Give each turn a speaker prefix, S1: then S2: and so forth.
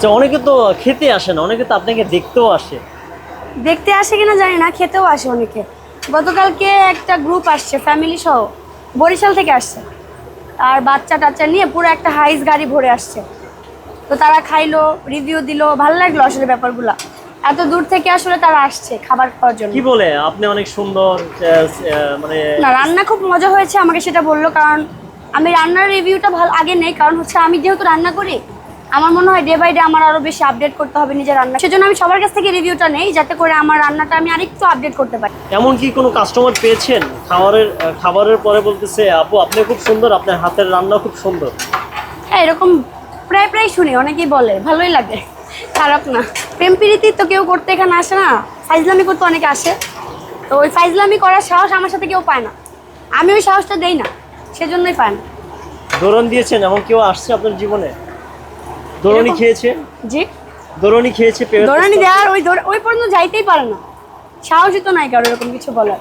S1: আচ্ছা অনেকে তো খেতে আসে না অনেকে তো আপনাকে দেখতেও আসে।
S2: দেখতে আসে কিনা জানি না খেতেও আসে অনেকে। গতকালকে একটা গ্রুপ আসছে ফ্যামিলি সহ বরিশাল থেকে আসছে। আর বাচ্চা টাচ্চা নিয়ে পুরো একটা হাইস গাড়ি ভরে আসছে। তো তারা খাইলো রিভিউ দিলো ভালো লাগল আসলে ব্যাপারগুলো। এত দূর থেকে আসলে তারা আসছে খাবার খাওয়ার জন্য।
S1: কি বলে আপনি অনেক সুন্দর মানে
S2: না রান্না খুব মজা হয়েছে আমাকে সেটা বলল কারণ আমি রান্নার রিভিউটা ভালো আগে নেই কারণ হচ্ছে আমি যেহেতু রান্না করি আমার মনে হয় ডে বাই ডে আমার আরও বেশি আপডেট করতে হবে নিজের রান্না। সেজন্য আমি সবার কাছ থেকে রিভিউটা নেই যাতে করে আমার রান্নাটা আমি আরেকটু আপডেট করতে পারি।
S1: এমন কি কোনো কাস্টমার পেয়েছেন? খাবারের খাবারের পরে বলতেছে আপু আপনি খুব সুন্দর আপনার হাতের রান্না খুব সুন্দর।
S2: হ্যাঁ এরকম প্রায় প্রায় শুনি অনেকেই বলে ভালোই লাগে। খারাপ না। প্রেম প্রীতি তো কেউ করতে এখানে আসে না ফাইজলামি করতে অনেকে আসে। তো ওই ফাইজলামি করার সাহস আমার সাথে কেউ পায় না। আমি ওই সাহসটা দেই না সেজন্যই পায় না।
S1: দৌড়ন দিয়েছেন এমন কেউ আসছে আপনার জীবনে? দৌড়নি খেয়েছে?
S2: জি?
S1: দৌড়নি খেয়েছে
S2: দৌড়ানি দেওয়ার ওই ওই পর্যন্ত যাইতেই পারে না। সাহসই তো নাই কারও এরকম কিছু বলার।